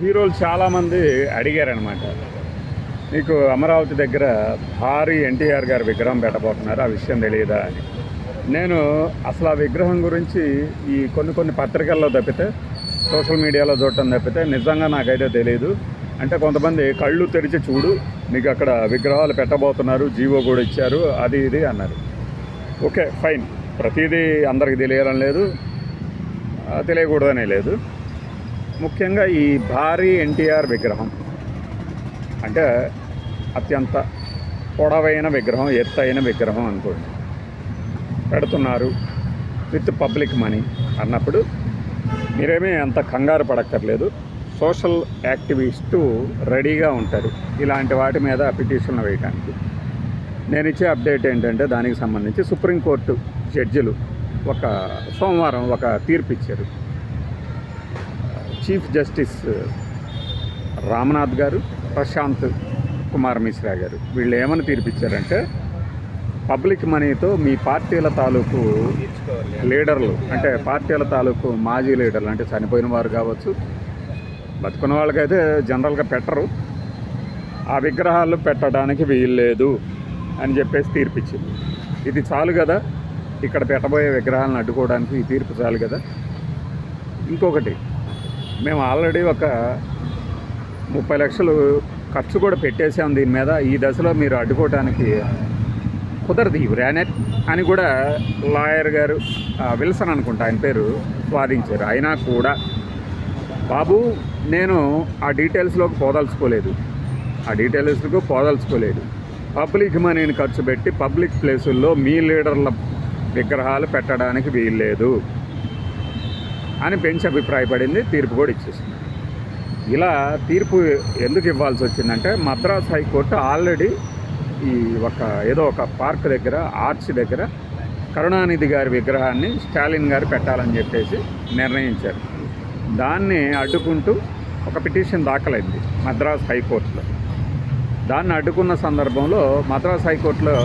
హీరోలు చాలామంది అడిగారనమాట. నీకు అమరావతి దగ్గర భారీ ఎన్టీఆర్ గారి విగ్రహం పెట్టబోతున్నారు? ఆ విషయం తెలియదా? అని. నేను అసలు ఆ విగ్రహం గురించి ఈ కొన్ని కొన్ని పత్రికల్లో తప్పితే సోషల్ మీడియాలో చూడటం తప్పితే నిజంగా నాకైతే తెలియదు అంటే కొంతమంది కళ్ళు తెరిచి చూడు నీకు అక్కడ విగ్రహాలు పెట్టబోతున్నారు జీవో కూడా ఇచ్చారు అది ఇది అన్నారు. Okay fine. ప్రతిదీ అందరికి తెలియడం లేదు. తెలియకూడదనే లేదు. ముఖ్యంగా ఈ భారీ ఎన్టీఆర్ విగ్రహం. అంటే అత్యంత పొడవైన విగ్రహం ఎత్తైన విగ్రహం అనుకోండి. పెడుతున్నారు విత్ పబ్లిక్ మనీ అన్నప్పుడు మీరేమీ అంత కంగారు పడక్కర్లేదు. సోషల్ యాక్టివిస్టు రెడీగా ఉంటారు. ఇలాంటి వాటి మీద పిటిషన్లు వేయడానికి నేను ఇచ్చే అప్డేట్ ఏంటంటే దానికి సంబంధించి సుప్రీంకోర్టు జడ్జిలు ఒక సోమవారం ఒక తీర్పు ఇచ్చారు చీఫ్ జస్టిస్ రామనాథ్ గారు ప్రశాంత్ కుమార్ మిశ్రా గారు. వీళ్ళు ఏమని తీర్పిచ్చారంటే పబ్లిక్ మనీతో మీ పార్టీల తాలూకు లీడర్లు అంటే పార్టీల తాలూకు మాజీ లీడర్లు అంటే చనిపోయిన వారు కావచ్చు బతుకున్న వాళ్ళకైతే జనరల్గా పెట్టరు. ఆ విగ్రహాలు పెట్టడానికి వీల్లేదు అని చెప్పేసి తీర్పిచ్చింది. ఇది చాలు కదా. ఇక్కడ పెట్టబోయే విగ్రహాలను అడ్డుకోవడానికి ఈ తీర్పు చాలు కదా. ఇంకొకటి మేము ఆల్రెడీ ఒక ముప్పై లక్షలు ఖర్చు కూడా పెట్టేసాం దీని మీద. ఈ దశలో మీరు అడ్డుకోవటానికి కుదరదు. ఈ గ్రానైట్ అని కూడా లాయర్ గారు విల్సన్ అనుకుంటా ఆయన పేరు వాదించారు. అయినా కూడా బాబు నేను ఆ డీటెయిల్స్లోకి పోదలుచుకోలేదు. ఆ డీటెయిల్స్కు పోదలుచుకోలేదు. పబ్లిక్ మనీని ఖర్చు పెట్టి పబ్లిక్ ప్లేసుల్లో మీ లీడర్ల విగ్రహాలు పెట్టడానికి వీల్లేదు. అని బెంచ్ అభిప్రాయపడింది తీర్పు కూడా ఇచ్చేసింది. ఇలా తీర్పు ఎందుకు ఇవ్వాల్సి వచ్చిందంటే మద్రాస్ హైకోర్టు ఆల్రెడీ ఈ ఒక ఏదో ఒక పార్క్ దగ్గర ఆర్చ్ దగ్గర కరుణానిధి గారి విగ్రహాన్ని స్టాలిన్ గారు పెట్టాలని చెప్పేసి నిర్ణయించారు. దాన్ని అడ్డుకుంటూ ఒక పిటిషన్ దాఖలైంది మద్రాస్ హైకోర్టులో. దాన్ని అడ్డుకున్న సందర్భంలో మద్రాస్ హైకోర్టులో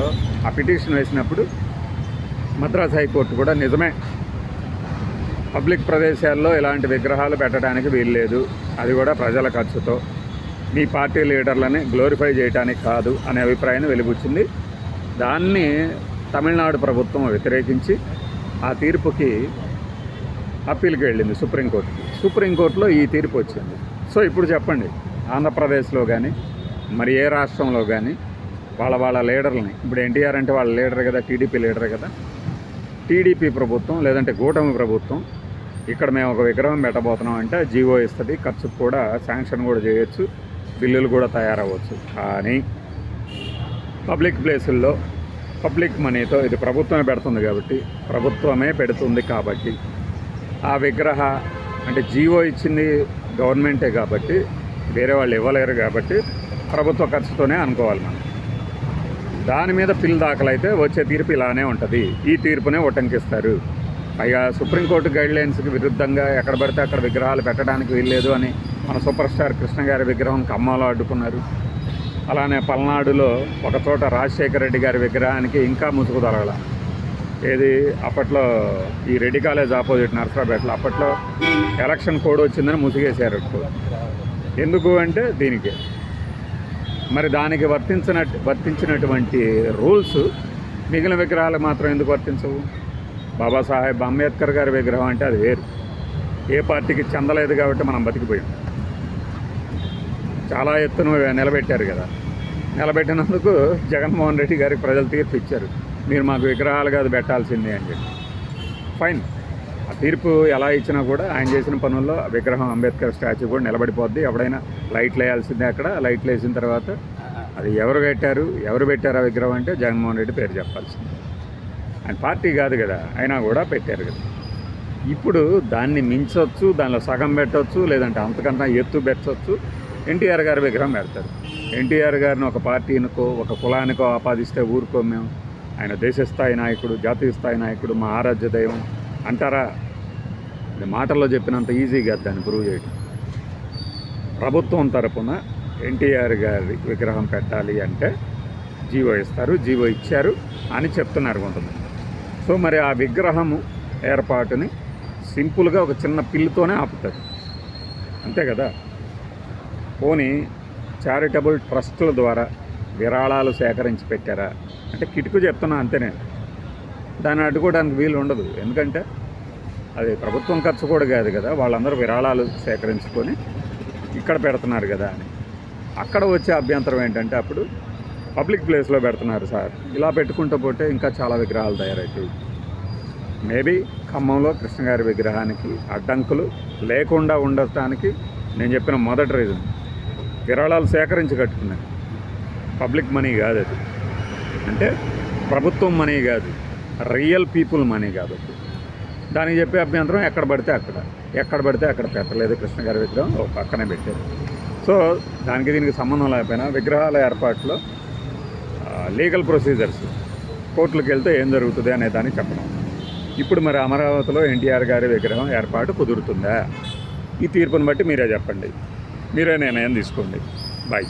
ఆ పిటిషన్ వేసినప్పుడు మద్రాస్ హైకోర్టు కూడా నిజమే పబ్లిక్ ప్రదేశాల్లో ఇలాంటి విగ్రహాలు పెట్టడానికి వీల్లేదు. అది కూడా ప్రజల ఖర్చుతో. మీ పార్టీ లీడర్లని గ్లోరిఫై చేయడానికి కాదు అనే అభిప్రాయాన్ని వెలిబుచ్చింది. దాన్ని తమిళనాడు ప్రభుత్వం వ్యతిరేకించి ఆ తీర్పుకి అప్పీల్కి వెళ్ళింది సుప్రీంకోర్టుకి. సుప్రీంకోర్టులో ఈ తీర్పు వచ్చింది. సో ఇప్పుడు చెప్పండి. ఆంధ్రప్రదేశ్లో కానీ మరి ఏ రాష్ట్రంలో కానీ వాళ్ళ వాళ్ళ లీడర్లని ఇప్పుడు ఎన్టీఆర్ అంటే వాళ్ళ లీడర్ కదా టీడీపీ లీడర్ కదా టీడీపీ ప్రభుత్వం లేదంటే కూటమి ప్రభుత్వం ఇక్కడ మేము ఒక విగ్రహం పెట్టబోతున్నాం అంటే జీవో ఇస్తుంది. ఖర్చు కూడా శాంక్షన్ కూడా చేయొచ్చు. బిల్లులు కూడా తయారవ్వచ్చు. కానీ పబ్లిక్ ప్లేసుల్లో పబ్లిక్ మనీతో ఇది ప్రభుత్వమే పెడుతుంది కాబట్టి ప్రభుత్వమే పెడుతుంది కాబట్టి ఆ విగ్రహ అంటే జీవో ఇచ్చింది గవర్నమెంటే కాబట్టి వేరే వాళ్ళు ఇవ్వలేరు కాబట్టి ప్రభుత్వ ఖర్చుతోనే అనుకోవాలి మనం. దాని మీద పిల్ దాఖలైతే వచ్చే తీర్పు ఇలానే ఉంటుంది. ఈ తీర్పునే ఉటంకిస్తారు పైగా సుప్రీంకోర్టు గైడ్లైన్స్కి విరుద్ధంగా ఎక్కడ పడితే అక్కడ విగ్రహాలు పెట్టడానికి వీల్లేదు అని మన సూపర్ స్టార్ కృష్ణ గారి విగ్రహం ఖమ్మంలో అడ్డుకున్నారు. అలానే పల్నాడులో ఒకచోట రాజశేఖర రెడ్డి గారి విగ్రహానికి ఇంకా ముసుగు తొలగల ఏది అప్పట్లో ఈ రెడ్డి కాలేజ్ ఆపోజిట్ నర్సరాపేటలో అప్పట్లో ఎలక్షన్ కోడ్ వచ్చిందని ముసుగేశారు ఎందుకు అంటే దీనికి. మరి దానికి వర్తించినట్టు వర్తించినటువంటి రూల్స్ మిగిలిన విగ్రహాలకు మాత్రం ఎందుకు వర్తించవు? బాబాసాహెబ్ అంబేద్కర్ గారి విగ్రహం అంటే అది వేరు. ఏ పార్టీకి చెందలేదు కాబట్టి మనం బతికిపోయాం. చాలా ఎత్తున నిలబెట్టారు కదా. నిలబెట్టినందుకు జగన్మోహన్ రెడ్డి గారికి ప్రజలు తీర్పు ఇచ్చారు. మీరు మాకు విగ్రహాలు కాదు పెట్టాల్సిందే అని చెప్పి. ఫైన్. ఆ తీర్పు ఎలా ఇచ్చినా కూడా ఆయన చేసిన పనుల్లో విగ్రహం అంబేద్కర్ స్టాచ్యూ కూడా నిలబడిపోద్ది. ఎవడైనా లైట్లు వేయాల్సిందే అక్కడ. లైట్లు వేసిన తర్వాత అది ఎవరు పెట్టారు ఎవరు పెట్టారు ఆ విగ్రహం అంటే జగన్మోహన్ రెడ్డి పేరు చెప్పాల్సింది. ఆయన పార్టీ కాదు కదా అయినా కూడా పెట్టారు కదా. ఇప్పుడు దాన్ని మించవచ్చు దానిలో సగం పెట్టవచ్చు లేదంటే అంతకన్నా ఎత్తు పెట్టవచ్చు ఎన్టీఆర్ గారి విగ్రహం పెడతారు. ఎన్టీఆర్ గారిని ఒక పార్టీనికో ఒక కులానికో ఆపాదిస్తే ఊరుకో మేము. ఆయన దేశస్థాయి నాయకుడు జాతీయ స్థాయి నాయకుడు మా ఆరాధ్య దైవం అంటారా? మాటల్లో చెప్పినంత ఈజీగా దాన్ని ప్రూవ్ చేయడం ప్రభుత్వం తరపున ఎన్టీఆర్ గారి విగ్రహం పెట్టాలి అంటే జీవో ఇస్తారు జీవో ఇచ్చారు అని చెప్తున్నారు కొంతమంది. సో మరి ఆ విగ్రహము ఏర్పాటుని సింపుల్గా ఒక చిన్న పిల్లుతోనే ఆపుతారు. అంతే కదా? పోనీ చారిటబుల్ ట్రస్టుల ద్వారా విరాళాలు సేకరించి పెట్టారా? అంటే కిటుకు చెప్తున్నా అంతేనే. దాన్ని అడ్డుకోవడానికి వీలు ఉండదు. ఎందుకంటే అది ప్రభుత్వం ఖర్చు కూడా కాదు కదా. వాళ్ళందరూ విరాళాలు సేకరించుకొని ఇక్కడ పెడుతున్నారు కదా అని. అక్కడ వచ్చే అభ్యంతరం ఏంటంటే అప్పుడు పబ్లిక్ ప్లేస్లో పెడుతున్నారు సార్. ఇలా పెట్టుకుంటూ పోతే ఇంకా చాలా విగ్రహాలు తయారవుతాయి. మేబీ ఖమ్మంలో కృష్ణగారి విగ్రహానికి అడ్డంకులు లేకుండా ఉండటానికి నేను చెప్పిన మొదటి రీజన్ విరాళాలు సేకరించి కట్టుకున్నాను పబ్లిక్ మనీ కాదు అది. అంటే ప్రభుత్వం మనీ కాదు. రియల్ పీపుల్ మనీ కాబట్టి. దానికి చెప్పే అభ్యంతరం ఎక్కడ పడితే అక్కడ. ఎక్కడ పడితే అక్కడ పెట్టలేదు కృష్ణగారి విగ్రహం ఓ పక్కనే పెట్టారు. సో దానికి దీనికి సంబంధం లేకపోయినా విగ్రహాల ఏర్పాట్లో లీగల్ ప్రొసీజర్స్ కోర్టులకు వెళ్తే ఏం జరుగుతుంది అనే దాన్ని చెప్పడం. ఇప్పుడు మరి అమరావతిలో ఎన్టీఆర్ గారి విగ్రహం ఏర్పాటు కుదురుతుందా? ఈ తీర్పును బట్టి మీరే చెప్పండి. మీరే నిర్ణయం తీసుకోండి. బాయ్